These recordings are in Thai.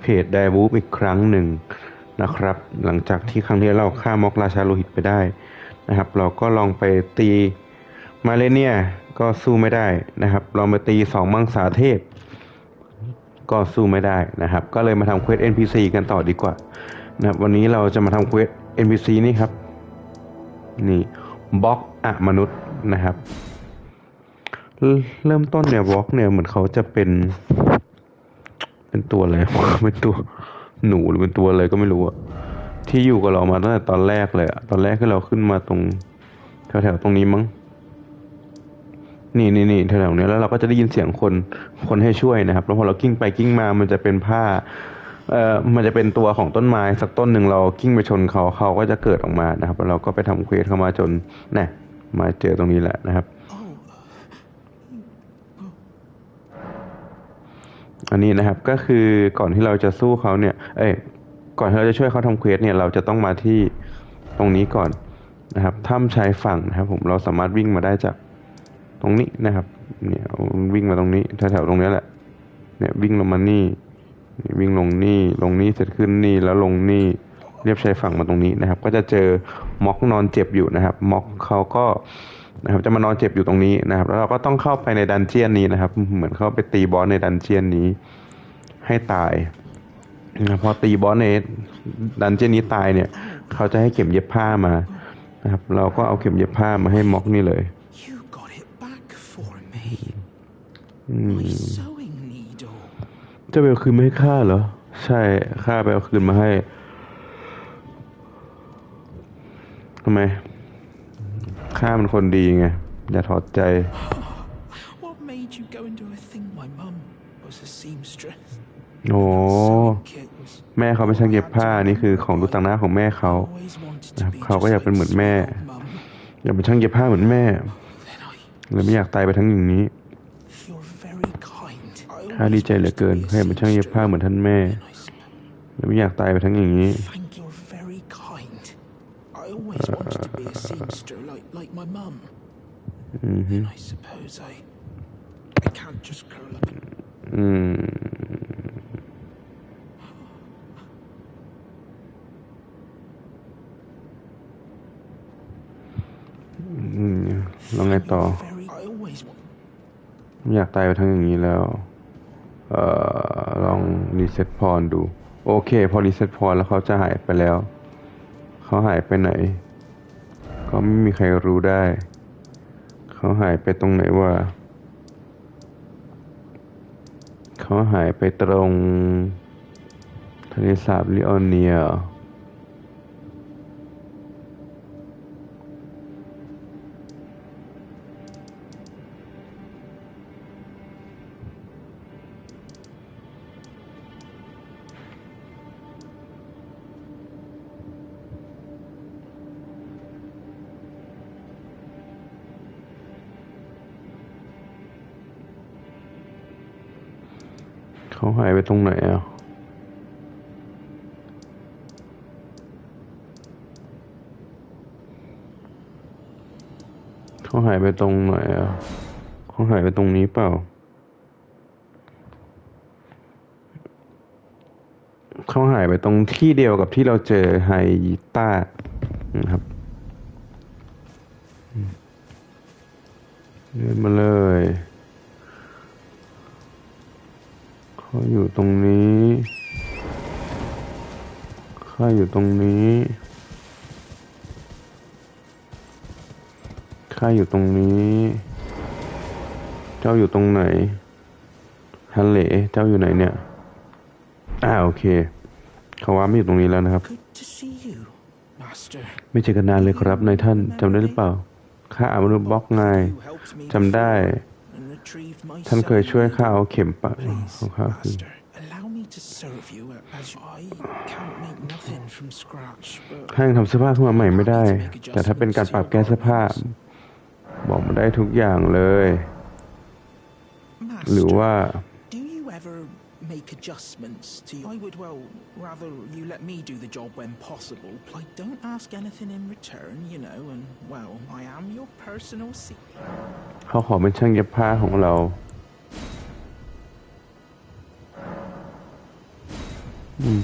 เพจไดวูฟอีกครั้งหนึ่งนะครับ หลังจากที่ครั้งที่แล้วเราฆ่าม็อกราชาโลหิตไปได้นะครับ เราก็ลองไปตีมาเลเนียก็สู้ไม่ได้นะครับ ลองไปตีสองมังสาเทพ ก็สู้ไม่ได้นะครับ ก็เลยมาทำเควส NPC กันต่อดีกว่านะครับวันนี้เราจะมาทำเควส NPC นี่ครับ นี่บล็อกอะมนุษย์นะครับ เริ่มเริ่มต้นเนี่ยบล็อกเนี่ยเหมือนเขาจะเป็น เป็นตัวอะไรเป็นตัวหนูหรือเป็นตัวอะไรก็ไม่รู้อะที่อยู่กับเรามาตั้งแต่ตอนแรกเลยอะตอนแรกที่เราขึ้นมาตรงแถวๆตรงนี้มั้งนี่นี่นี่แถวๆเนี้ยแล้วเราก็จะได้ยินเสียงคนคนให้ช่วยนะครับ แล้วพอเรากิ้งไปกิ้งมามันจะเป็นผ้าเอ่อมันจะเป็นตัวของต้นไม้สักต้นหนึ่งเรากิ้งไปชนเขาเขาก็จะเกิดออกมานะครับแล้วเราก็ไปทำเควสเข้ามาจนนะมาเจอตรงนี้แหละนะครับ อันนี้นะครับก็คือก่อนที่เราจะสู้เขาเนี่ย เอ้ยก่อนที่เราจะช่วยเขาทำเควสเนี่ยเราจะต้องมาที่ตรงนี้ก่อนนะครับถ้ำชายฝั่งนะครับ ผมเราสามารถวิ่งมาได้จากตรงนี้นะครับ เนี่ยวิ่งมาตรงนี้แถวๆตรงนี้แหละ เนี่ยวิ่งลงมานี่วิ่งลงนี่ลงนี่เสร็จขึ้นนี่แล้วลงนี่เรียบชายฝั่งมาตรงนี้นะครับ ก็จะเจอม็อกนอนเจ็บอยู่นะครับม็อกเขาก็ นะครับจะมานอนเจ็บอยู่ตรงนี้นะครับ แล้วเราก็ต้องเข้าไปในดันเจียนนี้นะครับ เหมือนเข้าไปตีบอสในดันเจียนนี้ ให้ตายนะพอตีบอสในดันเจียนนี้ตายเนี่ย เขาจะให้เข็มเย็บผ้ามานะครับ เราก็เอาเข็มเย็บผ้ามาให้ม็อกนี่เลย You got it back for me. อืม My sewing needle. จะไปเอาคืนมาให้ข้าเหรอ ใช่ข้าไปเอาคืนมาให้ทำไม ข้ามันคนดีไง อย่าถอดใจ What made you go and do a thing? My mum was a seamstress. โอ้ Sewing kit was แม่เขาเป็นช่างเย็บผ้านี่คือของดูต่างหน้าของแม่เขา always wanted นะค to รับ be เขาก็ just อยากเป็นเหมือน like แม่ sweet old mum. อยากเป็นช่างเย็บผ้าเหมือนแม่ Then I, เลยไม่อยากตายไปทั้งอย่างนี้ you're very kind. I ข้าดีใจเหลือเกินข้าอยากเป็นช่างเย็บผ้าเหมือนท่านแม่ Then I suppose. เลยไม่อยากตายไปทั้งอย่างนี้ my mum. อือฮึ And I suppose I I can't just curl up and อืมอืมแล้วไงต่อ very I always want ไม่อยากตายไปทั้งอย่างนี้แล้ว เอ่อ ลองรีเซ็ตพรดู โอเค พอรีเซ็ตพรแล้วเขาจะหายไปแล้ว เขาหายไปไหน ก็ไม่มีใครรู้ได้ เขาหายไปตรงไหนวะเขาหายไปตรงทะเลสาบลิออนเนีย เขาหายไปตรงไหนอะเขาหายไปตรงไหนอะเขาหายไปตรงนี้เปล่า เขาหายไปตรงที่เดียวกับที่เราเจอไฮต้านะครับอืมเดินมาเลย เขาอยู่ตรงนี้ข้าอยู่ตรงนี้ข้าอยู่ตรงนี้ เจ้าอยู่ตรงไหนฮันเหลเจ้าอยู่ไหนเนี่ยอ่าโอเคเขาว่าไม่อยู่ตรงนี้แล้วนะครับ good to see you, Master. ไม่เจอกันนานเลยครับนายท่านจำได้หรือเปล่าข้าอามนุษย์บล็อกไง You helped me จำได้ before and retrieved my ท่านเคยช่วยข้าเอาเข็มปะ Please, ของข้าคืน Master, allow me to serve you as I can't make nothing from scratch, but ข้ายังทำเสื้อผ้าขึ้นมาใหม่ไม่ได้ แต่ถ้าเป็นการปรับแก้เสื้อผ้า บอกมาได้ทุกอย่างเลย หรือ Master, ว่า do you ever make adjustments to I would well rather you let me do the job when possible. I don't ask anything in return, you know, and well, I am your personal se- เขาขอเป็นช่างเย็บผ้าของเรา อืม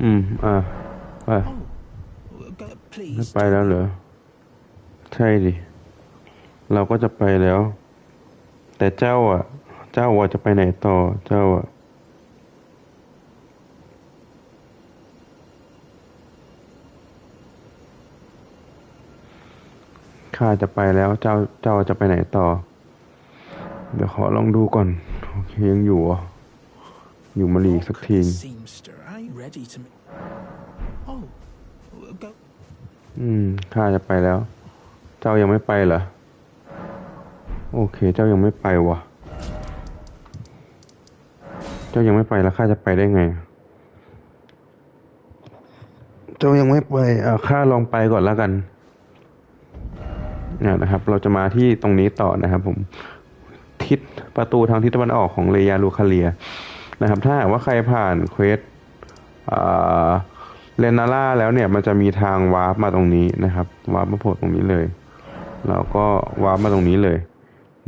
อืม อ่าไป Oh, go, ไม่ please. ไปแล้วเหรอ ใช่ดิ เราก็จะไปแล้ว แต่เจ้าอะ เจ้าอะจะไปไหนต่อเจ้าอะข้าจะไปแล้วเจ้าเจ้าจะไปไหนต่อ เดี๋ยวขอลองดูก่อนโอเคยังอยู่เหรอะอยู่มาหลีกสักที The seamster, are you ready to? ma- Oh, go. อืมข้าจะไปแล้ว เจ้ายังไม่ไปเหรอ โอเค เจ้ายังไม่ไปวะเจ้ายังไม่ไปแล้วข้าจะไปได้ไง เจ้ายังไม่ไปอ่าข้าลองไปก่อนแล้วกันนี่นะครับ เราจะมาที่ตรงนี้ต่อนะครับ ผม ทิศประตูทางทิศตะวันออกของเลยาลูคาเลียนะครับ ถ้าว่าใครผ่านเควสอ่าเลนาล่าแล้วเนี่ย มันจะมีทางวาร์ปมาตรงนี้นะครับวาร์ปมาโผล่ตรงนี้เลยเราก็วาร์ปมาตรงนี้เลย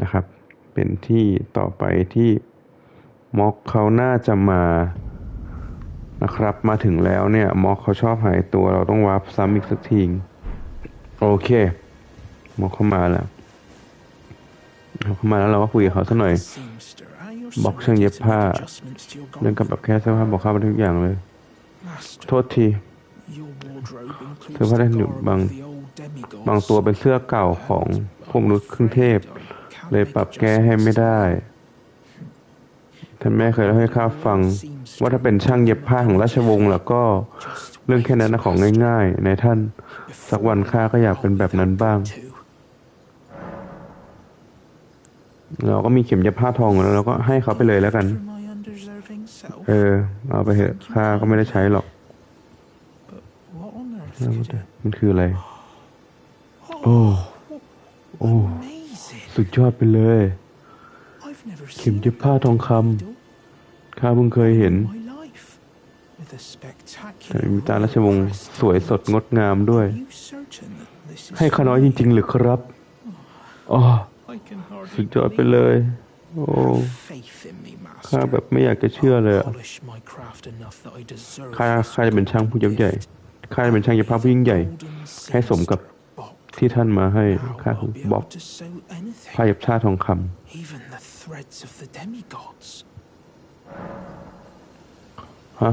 นะครับ เป็นที่ต่อไปที่ ม็อกเขาน่าจะมานะครับ มาถึงแล้วเนี่ย ม็อกเขาชอบหายตัวเราต้องวาร์ปซ้ำอีกสักทีโอเค ม็อกเข้ามาแล้วเขาเข้ามาแล้วเราก็คุยกับเขาสักหน่อยบอกช่างเย็บผ้าเรื่องกับแบบแค่เสื้อผ้าบอกเข้าไปทุกอย่างเลย โทษทีเสื้อผ้าได้หนึ่บางบางตัวเป็นเสื้อเก่าของพวกมนุษย์ครึ่งเทพ เลยปรับแก้ให้ไม่ได้ ท่านแม่เคยเล่าให้ข้าฟัง ว่าถ้าเป็นช่างเย็บผ้าของราชวงศ์แล้วก็เรื่องแค่นั้นนะของง่ายๆ ในท่าน สักวันข้าก็อยากเป็นแบบนั้นบ้าง เราก็มีเข็มเย็บผ้าทองแล้วเราก็ให้เขาไปเลยแล้วกัน เออ เอาไปเถอะข้าก็ไม่ได้ใช้หรอกมันคืออะไร โอ้โอ้ สุดยอดไปเลย เข็มเย็บผ้าทองคำ ข้าเพิ่งเคยเห็นแต่มีตาราชวงศ์สวยสดงดงามด้วย ให้ข้าน้อยจริงๆหรือครับอ๋อสุดยอดไปเลย โอ้ข้าแบบไม่อยากจะเชื่อเลยข้าข้าจะเป็นช่างผู้ยิ่งใหญ่ข้าจะเป็นช่างยภาพผู้ยิ่งใหญ่ ให้สมกับที่ท่านมาให้ข้าของบ๊อบพายับชาทองคำ ฮะ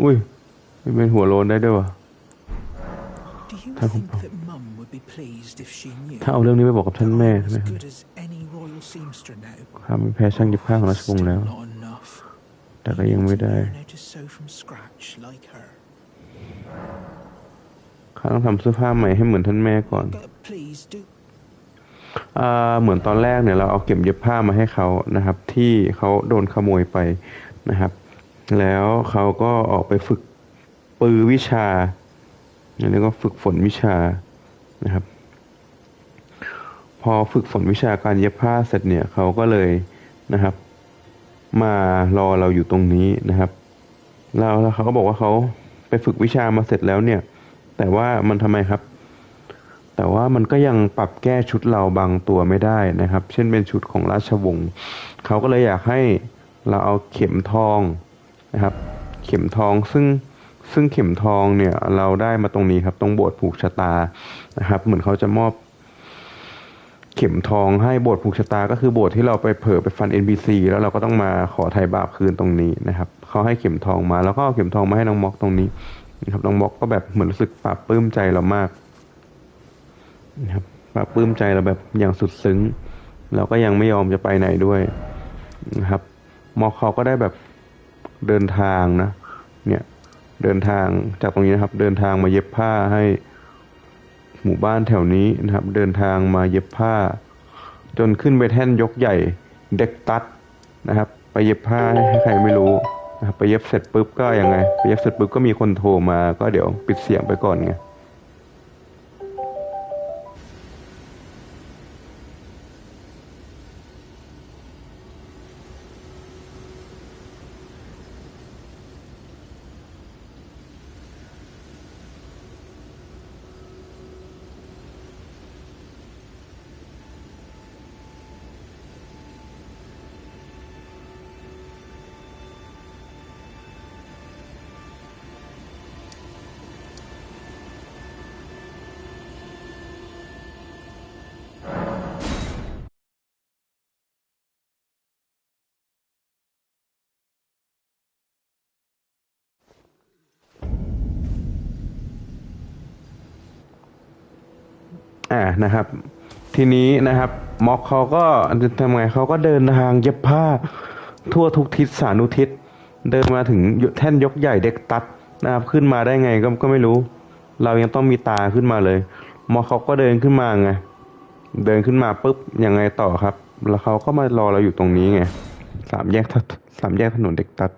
อุ้ยมันเป็นหัวโลนได้ด้วยวะ Do you Tao không think bảo. that Mum would be pleased if she knew ถ้าเอาเรื่องนี้ไปบอกกับท่าน that แม่ I'm ใช่ไหม as ครับ good as any royal seamster now? ข้าไม่แพ้ช่างเย็บผ้าของราชวงศ์แล้ว Still not enough. แต่ก็ยังไม่ได้ Learn how to sew from scratch like her. ข้าต้องทำเสื้อผ้าใหม่ให้เหมือนท่านแม่ก่อน But please do. อ่า เหมือนตอนแรกเนี่ยเราเอาเก็บเย็บผ้ามาให้เขานะครับ ที่เขาโดนขโมยไปนะครับ แล้วเขาก็ออกไปฝึกปือวิชาแล้วก็ฝึกฝนวิชานะครับ พอฝึกฝนวิชาการเย็บผ้าเสร็จเนี่ยเขาก็เลยนะครับ มารอเราอยู่ตรงนี้นะครับแล้วแล้วเขาก็บอกว่าเขาไปฝึกวิชามาเสร็จแล้วเนี่ย แต่ว่ามันทำไมครับ แต่ว่ามันก็ยังปรับแก้ชุดเราบางตัวไม่ได้นะครับ เช่นเป็นชุดของราชวงศ์เขาก็เลยอยากให้เราเอาเข็มทองนะครับ เข็มทองซึ่งซึ่งเข็มทองเนี่ยเราได้มาตรงนี้ครับ ตรงโบสถ์ผูกชะตานะครับ เหมือนเขาจะมอบเข็มทองให้โบสถ์ผูกชะตา ก็คือโบสถ์ที่เราไปเผลอไปฟัน NPC แล้วเราก็ต้องมาขอไถ่บาปคืนตรงนี้นะครับเขาให้เข็มทองมาแล้วก็เอาเข็มทองมาให้น้องม็อกตรงนี้นะครับน้องม็อกก็แบบเหมือนรู้สึกปลาบปลื้มใจเรามาก นะครับปลาบปลื้มใจเราแบบอย่างสุดซึ้ง เราก็ยังไม่ยอมจะไปไหนด้วยนะครับมอเขาก็ได้แบบเดินทางนะ เนี่ยเดินทางจากตรงนี้นะครับ เดินทางมาเย็บผ้าให้หมู่บ้านแถวนี้นะครับ เดินทางมาเย็บผ้า จนขึ้นไปแท่นยกใหญ่เด็กตัดนะครับ ไปเย็บผ้าให้ใครไม่รู้นะครับไปเย็บเสร็จปุ๊บก็ยังไงไปเย็บเสร็จปุ๊บก็มีคนโทรมาก็เดี๋ยวปิดเสียงไปก่อนไง อ่านะครับ ทีนี้นะครับม็อกเขาก็ทำไงเขาก็เดินทางเย็บผ้า ทั่วทุกทิศสานุทิศ เดินมาถึงแท่นยกใหญ่เด็กตัดนะครับขึ้นมาได้ไงก็ก็ไม่รู้ เรายังต้องมีตาขึ้นมาเลยม็อกเขาก็เดินขึ้นมาไง เดินขึ้นมาปุ๊บยังไงต่อครับ แล้วเขาก็มารอเราอยู่ตรงนี้ไงสามแยกสามแยกถนนเด็กตัด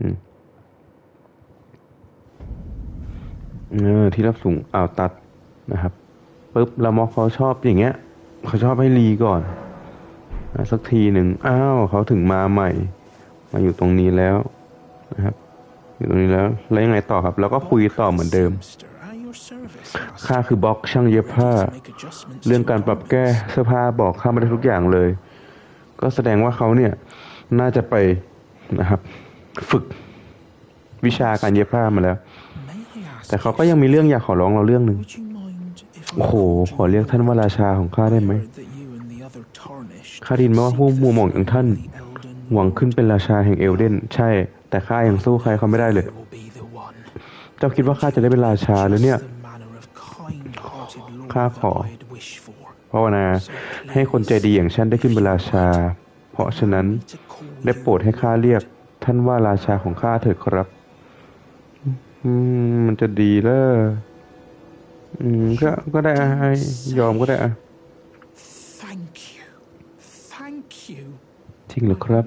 อืมเออที่รับสูงอ่าวตัดนะครับ ปุ๊บแล้วมอเขาชอบอย่างเงี้ยเขาชอบให้รีก่อนสักทีหนึ่งอ้าวเขาถึงมาใหม่ มาอยู่ตรงนี้แล้วนะครับ อยู่ตรงนี้แล้วแล้วยังไงต่อครับ แล้วก็คุยต่อเหมือนเดิม At your service, ค่าคือบล็อกช่างเย็บผ้า เรื่องการปรับแก้เสื้อผ้าบอกข้าไม่ได้ทุกอย่างเลย ก็แสดงว่าเขาเนี่ยน่าจะไปนะครับ ฝึกวิชาการเย็บผ้ามาแล้ว แต่เขาก็ยังมีเรื่องอยากขอร้องเราเรื่องหนึ่ง Would you mind if I โอ้โห ขอเรียกท่านว่าราชาของข้าได้ไหมข้าดินมาว่าผู้มัวหมองอย่างท่าน หวังขึ้นเป็นราชาแห่งเอลเดน ใช่ แต่ข้ายังสู้ใครเขาไม่ได้เลย เจ้าคิดว่าข้าจะได้เป็นราชาหรือเนี่ย ข้าขอภาวนาให้คนใจดีอย่างฉันได้ขึ้นเป็นราชา เพราะฉะนั้นได้โปรดให้ข้าเรียกท่านว่าราชาของข้าเถิดครับอืมมันจะดีเลย อืมก็ก็ได้อะให้ยอมก็ได้อะ Thank you. Thank you. จริงเหรอครับ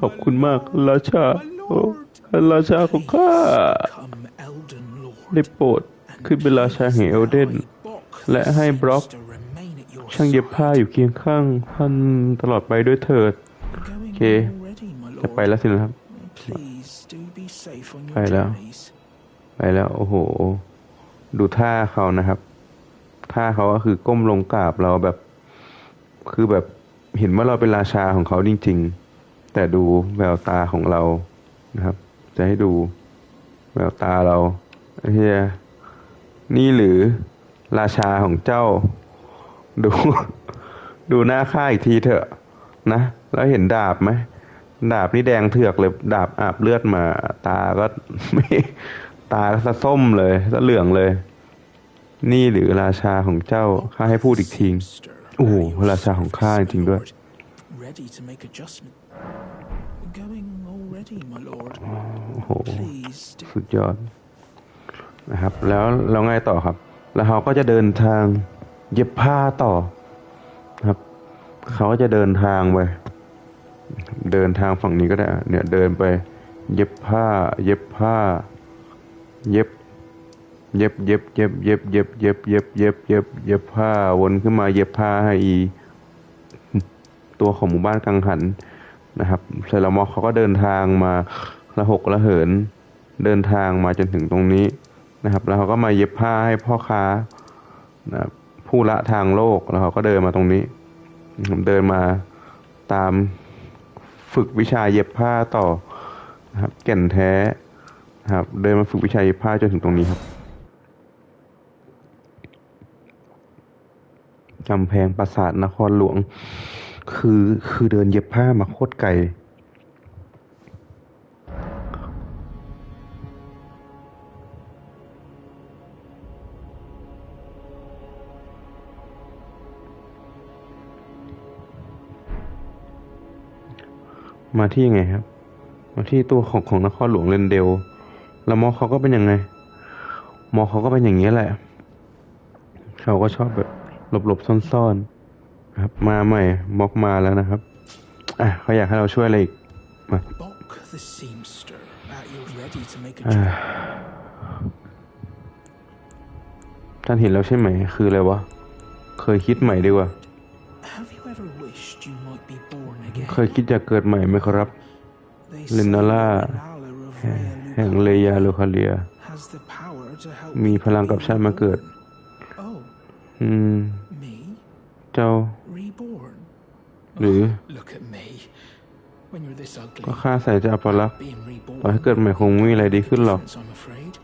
ขอบคุณมากราชาโอ้ราชาของข้า Come, Elden Lord. ได้โปรดขึ้นเป็นราชาแห่งเอลเดน และให้บล็อก ช่างเย็บผ้าอยู่เคียงข้างท่านตลอดไปด้วยเถิด โอเค จะไปแล้วสินะครับ Please do be safe on ไป your แล้ว journeys. ไปแล้ว โอ้โห ดูท่าเขานะครับ ท่าเขาก็คือก้มลงกราบเราแบบ คือแบบเห็นว่าเราเป็นราชาของเขาจริง ๆ แต่ดูแววตาของเรานะครับ จะให้ดูแววตาเราเฮียนี่หรือราชาของเจ้า ดู ดูหน้าข้าอีกทีเถอะนะ แล้วเห็นดาบไหมดาบนี่แดงเถือกเลย ดาบอาบเลือดมา ตาก็ไม่ ตาก็สะส้มเลยสะเหลืองเลย นี่หรือราชาของเจ้าข้าให้พูดอีกทีโอ้โหราชาของข้าจริงๆด้วย Ready to make adjustment. Going already, my lord. โอ้โห Please do สุดยอดนะครับ แล้วแล้วไงต่อครับ แล้วเขาก็จะเดินทางเย็บผ้าต่อนะครับ เขาก็จะเดินทางไปเดินทางฝั่งนี้ก็ได้ เนี่ยเดินไป เย็บผ้า เย็บผ้า เย็บ เย็บเย็บเย็บเย็บเย็บเย็บเย็บเย็บเย็บเย็บผ้าวนขึ้นมาเย็บผ้าให้อี ตัวของหมู่บ้านกังหันนะครับเซรามอกเขาก็เดินทางมาละหกละเหิน เดินทางมาจนถึงตรงนี้นะครับ แล้วเขาก็มาเย็บผ้าให้พ่อค้านะผู้ละทางโลกแล้วเขาก็เดินมาตรงนี้เดินมาตามฝึกวิชาเย็บผ้าต่อนะครับแก่นแท้ ครับ เดินมาฝึกวิชาเย็บผ้าจนถึงตรงนี้ครับกำแพงปราสาทนครหลวง คือคือเดินเย็บผ้ามาโคตรไกลมาที่ไงครับ มาที่ตัวของของนครหลวงเรนเดล แล้วมอเขาก็เป็นยังไง มอเขาก็เป็นอย่างนี้แหละ เขาก็ชอบแบบหลบๆซ่อนๆนะครับ มาใหม่มอกมาแล้วนะครับอะเขาอยากให้เราช่วยอะไรอีกมา Bok the seamster. At your ready to make อ่า adjustment. ท่านเห็นแล้วใช่ไหม คืออะไรวะ เคยคิดใหม่ดีกว่า Have you ever wished you might be born again? เคยคิดจะเกิดใหม่ไหมครับ They ลินนาล่า say Renala of แห่งเลยาลูคาเลีย has the power to help มี people พลังกับ be ฉันมาเกิด reborn. Oh, อืม me? เจ้า Reborn? หรือ Look at me. When you're this ugly, ก็ข้าใส่จะอัปลักษณ์ being reborn ต่อให้เกิดใหม่คงไม่มีอะไรดีขึ้นหรอก difference, I'm afraid.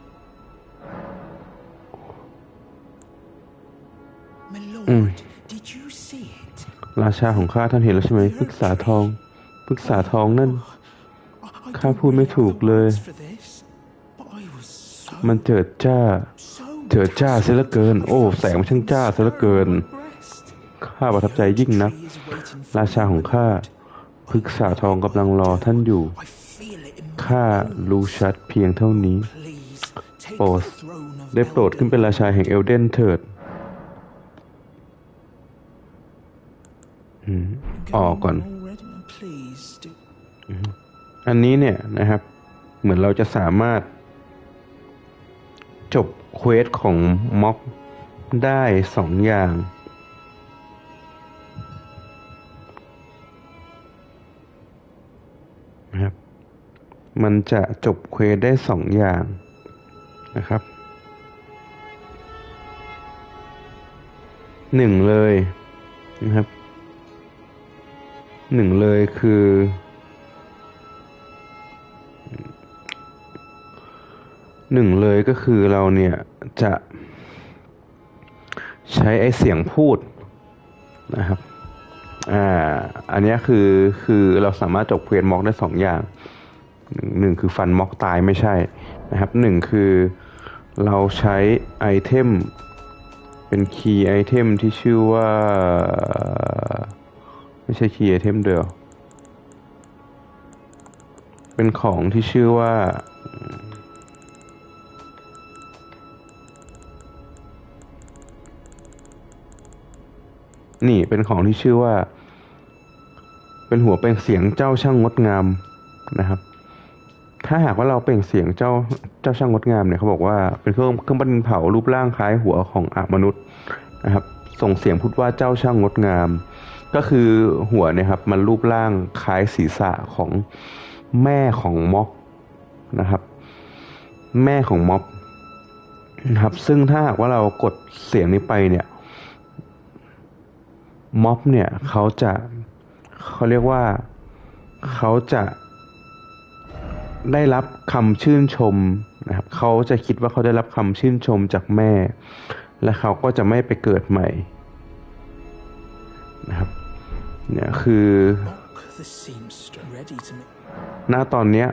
My lord, did you see it? ราชาของข้าท่านเห็นแล้วใช่ไหมปรึกษาทองปรึกษาทองนั่น I- I ข้า don't พูดไม่ really ถูก have the เลย มันเจิดจ้า เจิดจ้าเสียเหลือเกิน โอ้ แสงมันช่างจ้าเสียเหลือเกิน ข้าประทับใจยิ่งนัก ราชาของข้าพฤกษาทองกำลังรอท่านอยู่ ข้ารู้ชัดเพียงเท่านี้ โปรดได้โปรดขึ้นเป็นราชาแห่งเอลเดนเถิดออกก่อน อันนี้เนี่ยนะครับ เหมือนเราจะสามารถ เควสของม็อกได้สองอย่าง นะครับ มันจะจบเควสได้สองอย่างนะครับหนึ่งเลยนะครับหนึ่งเลยคือ หนึ่งเลยก็คือเราเนี่ยจะใช้ไอเสียงพูดนะครับ อ่า อันนี้คือคือเราสามารถจบเควสม็อกได้สองอย่างหนึ่งหนึ่งคือฟันม็อกตายไม่ใช่นะครับหนึ่งคือเราใช้ไอเทมเป็นคีย์ไอเทมที่ชื่อว่า ไม่ใช่คีย์ไอเทมเดียว เป็นของที่ชื่อว่า นี่เป็นของที่ชื่อว่า เป็นหัวเปล่งเสียงเจ้าช่างงดงามนะครับ ถ้าหากว่าเราเปล่งเสียงเจ้าเจ้าช่างงดงามเนี่ยเขาบอกว่าเป็นเครื่องเครื่องประดินเผารูปร่างคล้ายหัวของอมนุษย์นะครับ ส่งเสียงพูดว่าเจ้าช่างงดงาม ก็คือหัวเนี่ยครับมันรูปร่างคล้ายศีรษะของแม่ของม็อกนะครับ แม่ของม็อบนะครับ ซึ่งถ้าหากว่าเรากดเสียงนี้ไปเนี่ย ม็อบเนี่ยเขาจะเขาเรียกว่าเขาจะได้รับคำชื่นชมนะครับเขาจะคิดว่าเขาได้รับคำชื่นชมจากแม่ และเขาก็จะไม่ไปเกิดใหม่นะครับเนี่ยคือ Mock the seamster, ready to make. ณตอนเนี้ย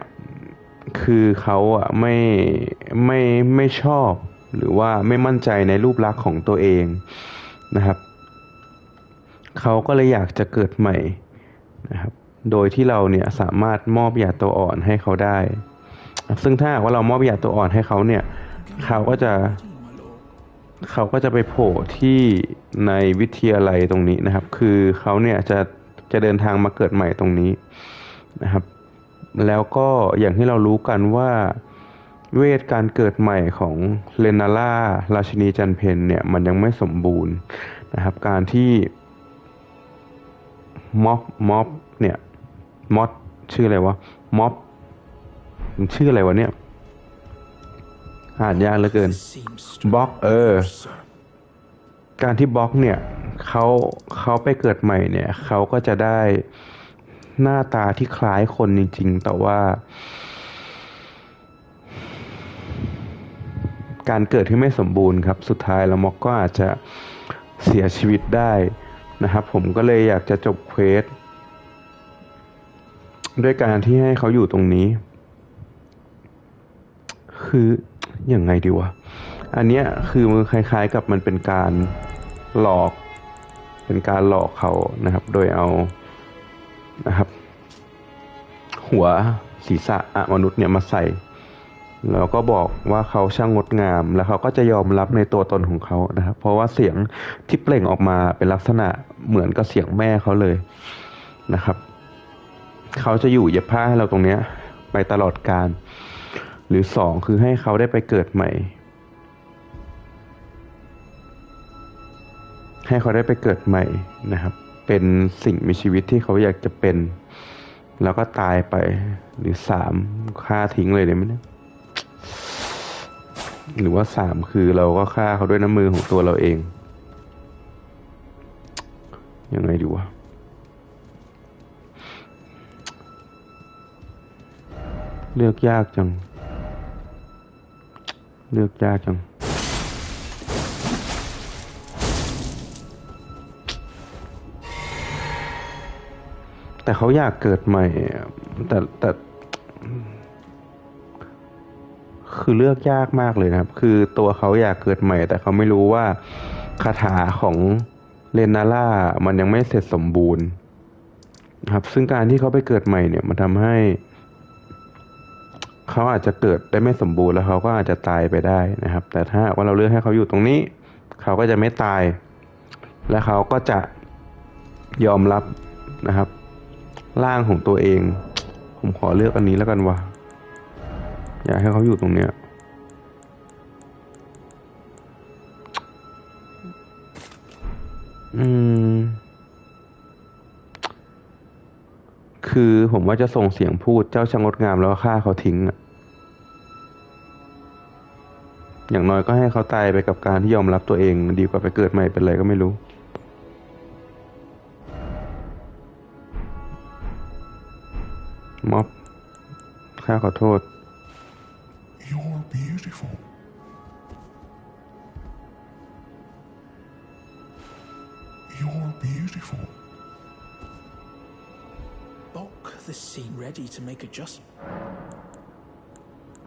คือเขาอะไม่ไม่ไม่ชอบหรือว่าไม่มั่นใจในรูปลักษณ์ของตัวเองนะครับ เขาก็เลยอยากจะเกิดใหม่นะครับ โดยที่เราเนี่ยสามารถมอบยาตัวอ่อนให้เขาได้ ซึ่งถ้าว่าเรามอบยาตัวอ่อนให้เขาเนี่ย เขาก็จะเขาก็จะไปโผล่ที่ในวิทยาลัยตรงนี้นะครับ คือเขาเนี่ยจะจะเดินทางมาเกิดใหม่ตรงนี้นะครับ แล้วก็อย่างที่เรารู้กันว่าเวทการเกิดใหม่ของเลนาล่าราชินีจันเพนเนี่ยมันยังไม่สมบูรณ์นะครับ การที่ ม็อบม็อบเนี่ยม็อบชื่ออะไรวะม็อบมันชื่ออะไรวะเนี่ยอ่านยากเหลือเกินบล็อกเออ การที่บล็อกเนี่ยเขาเขาไปเกิดใหม่เนี่ยเขาก็จะได้หน้าตาที่คล้ายคนจริง ๆ แต่ว่า การเกิดที่ไม่สมบูรณ์ครับ สุดท้ายแล้วม็อกก็อาจจะเสียชีวิตได้ นะครับ ผมก็เลยอยากจะจบเควสด้วยการที่ให้เขาอยู่ตรงนี้ คืออยังไงดีวะ อันเนี้ยคือมันคล้าย ๆ กับมันเป็นการหลอก เป็นการหลอกเขานะครับ โดยเอานะครับ หัวศีรษะอะมนุษย์เนี่ยมาใส่ แล้วก็บอกว่าเขาช่างงดงาม แล้วเขาก็จะยอมรับในตัวตนของเขานะครับ เพราะว่าเสียงที่เปล่งออกมาเป็นลักษณะเหมือนกับเสียงแม่เขาเลยนะครับ เขาจะอยู่เย็บผ้าให้เราตรงเนี้ย ไปตลอดการ หรือสองคือให้เขาได้ไปเกิดใหม่ ให้เขาได้ไปเกิดใหม่นะครับ เป็นสิ่งมีชีวิตที่เขาอยากจะเป็น แล้วก็ตายไป หรือสามฆ่าทิ้งเลยได้ไหมเนี่ย หรือว่าสามคือเราก็ฆ่าเขาด้วยน้ำมือของตัวเราเอง ยังไงดีวะเลือกยากจัง เลือกยากจัง แต่เขาอยากเกิดใหม่ แต่แต่ คือเลือกยากมากเลยนะครับ คือตัวเขาอยากเกิดใหม่ แต่เขาไม่รู้ว่าคาถาของเลนาล่ามันยังไม่เสร็จสมบูรณ์ครับ ซึ่งการที่เขาไปเกิดใหม่เนี่ย มันทำให้เขาอาจจะเกิดได้ไม่สมบูรณ์แล้วเขาก็อาจจะตายไปได้นะครับ แต่ถ้าว่าเราเลือกให้เขาอยู่ตรงนี้ เขาก็จะไม่ตาย และเขาก็จะยอมรับนะครับร่างของตัวเอง ผมขอเลือกอันนี้แล้วกันวะ อยากให้เขาอยู่ตรงเนี้ยอืม คือผมว่าจะส่งเสียงพูดเจ้าชางงดงามแล้วฆ่าเขาทิ้งอะอย่างน้อยก็ให้เขาตายไปกับการที่ยอมรับตัวเองดีกว่าไปเกิดใหม่เป็นอะไรก็ไม่รู้ ม็อบข้าขอโทษ beautiful. You're beautiful. Bok, the scene ready to make adjustments.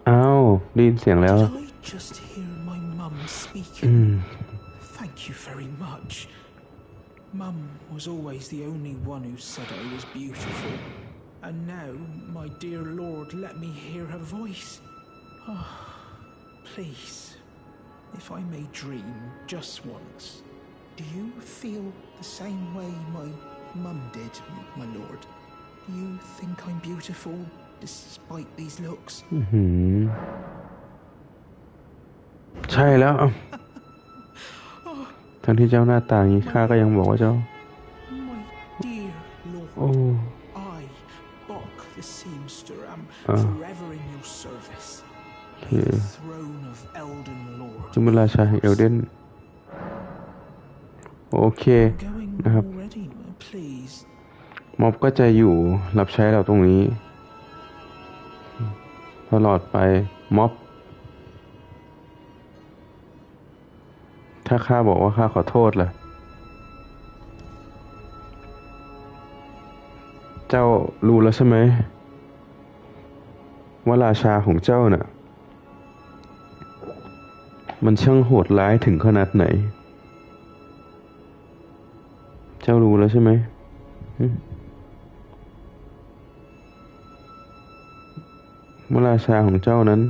อ้าวได้ยินเสียงแล้ว Did I just hear my mum speaking? Thank you very much. Mum was always the only one who said I was beautiful. And now, my dear Lord, let me hear her voice. Ah, please, if I may dream just once, do you feel the same way my mum did, my lord? Do you think I'm beautiful despite these looks? อื้อหือใช่แล้ว ทั้งที่เจ้าหน้าตาอย่างนี้ข้าก็ยังบอกว่าเจ้า My dear Lord. โอ้ I, Bok the seamster, am Ah. forever in your service. May Yeah. the throne of Elden Lord. จุมราชาแห่งเอลเดนโอเค Going Nahab. already, please. ม็อบก็จะอยู่รับใช้เราตรงนี้ ตลอดไปม็อบถ้าข้าบอกว่าข้าขอโทษล่ะ เจ้ารู้แล้วใช่ไหม ว่าราชาของเจ้าน่ะ มันช่างโหดร้ายถึงขนาดไหน เจ้ารู้แล้วใช่ไหมเมื่อราชาของเจ้านั้น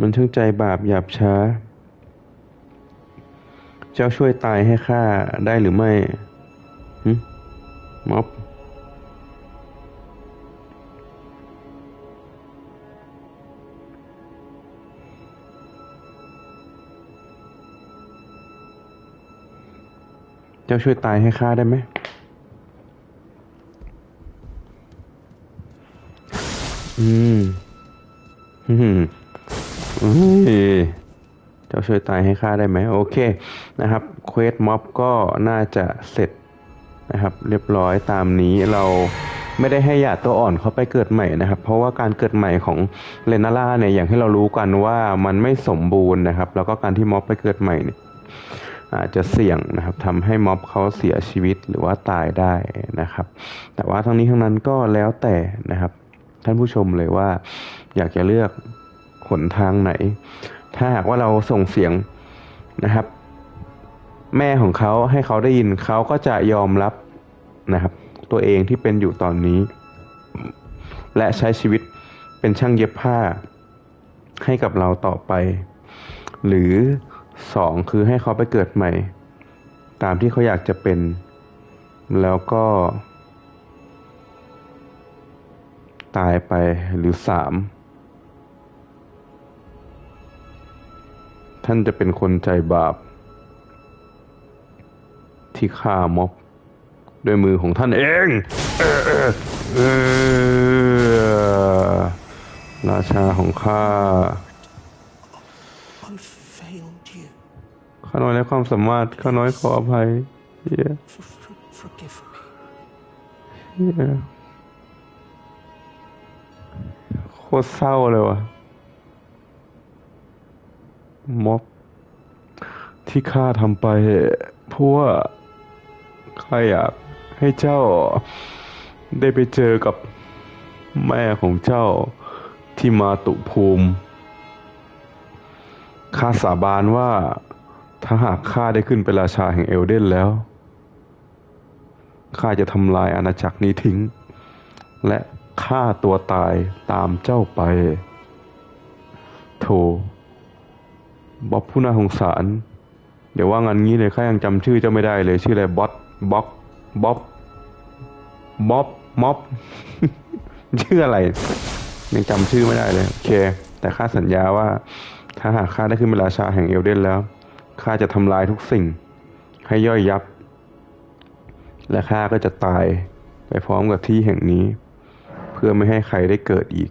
มันช่างใจบาปหยาบช้า เจ้าช่วยตายให้ข้าได้หรือไม่ม็อบ เจ้าช่วยตายให้ข้าได้ไหม อืมอืมเฮ้ยเจ้าช่วยตายให้ข้าได้ไหม โอเคนะครับ เควสม็อบก็น่าจะเสร็จนะครับ เรียบร้อยตามนี้เราไม่ได้ให้หยาดตัวอ่อนเขาไปเกิดใหม่นะครับ เพราะว่าการเกิดใหม่ของเลนาล่าเนี่ยอย่างที่เรารู้กันว่ามันไม่สมบูรณ์นะครับ แล้วก็การที่ม็อบไปเกิดใหม่เนี่ย อาจจะเสี่ยงนะครับทำให้ม็อบเขาเสียชีวิตหรือว่าตายได้นะครับ แต่ว่าทั้งนี้ทั้งนั้นก็แล้วแต่นะครับ ท่านผู้ชมเลยว่า อยากจะเลือกหนทางไหน ถ้าหากว่าเราส่งเสียงนะครับ แม่ของเขาให้เขาได้ยินเขาก็จะยอมรับนะครับ ตัวเองที่เป็นอยู่ตอนนี้ และใช้ชีวิตเป็นช่างเย็บผ้าให้กับเราต่อไป หรือ สองคือให้เขาไปเกิดใหม่ ตามที่เขาอยากจะเป็น แล้วก็ ตายไปหรือสามท่านจะเป็นคนใจบาป ที่ฆ่าม็อบ ด้วยมือของท่านเองเออเออเออราชาของข้า ข้าน้อยและความสามารถข้าน้อยขออภัยเฮียเฮียโคตรเศร้าเลยว่ะม็อบที่ข้าทำไปเพราะว่าข้าอยากให้เจ้าได้ไปเจอกับแม่ของเจ้าที่มาตุภูมิข้าสาบานว่า ถ้าหากข้าได้ขึ้นเป็นราชาแห่งเอลเดนแล้ว ข้าจะทำลายอาณาจักรนี้ทิ้ง และฆ่าตัวตายตามเจ้าไป โถบ๊อบผู้น่าสงสาร เดี๋ยวว่างันงี้เลยข้ายังจำชื่อเจ้าไม่ได้เลย ชื่ออะไรบ๊อบบ๊อบบ๊อบบ๊อบม็อบชื่ออะไร ยังจำชื่อไม่ได้เลย โอเค แต่ข้าสัญญาว่า ถ้าหากข้าได้ขึ้นเป็นราชาแห่งเอลเดนแล้ว ข้าจะทำลายทุกสิ่ง ให้ย่อยยับ และข้าก็จะตายไปพร้อมกับที่แห่งนี้ เพื่อไม่ให้ใครได้เกิดอีก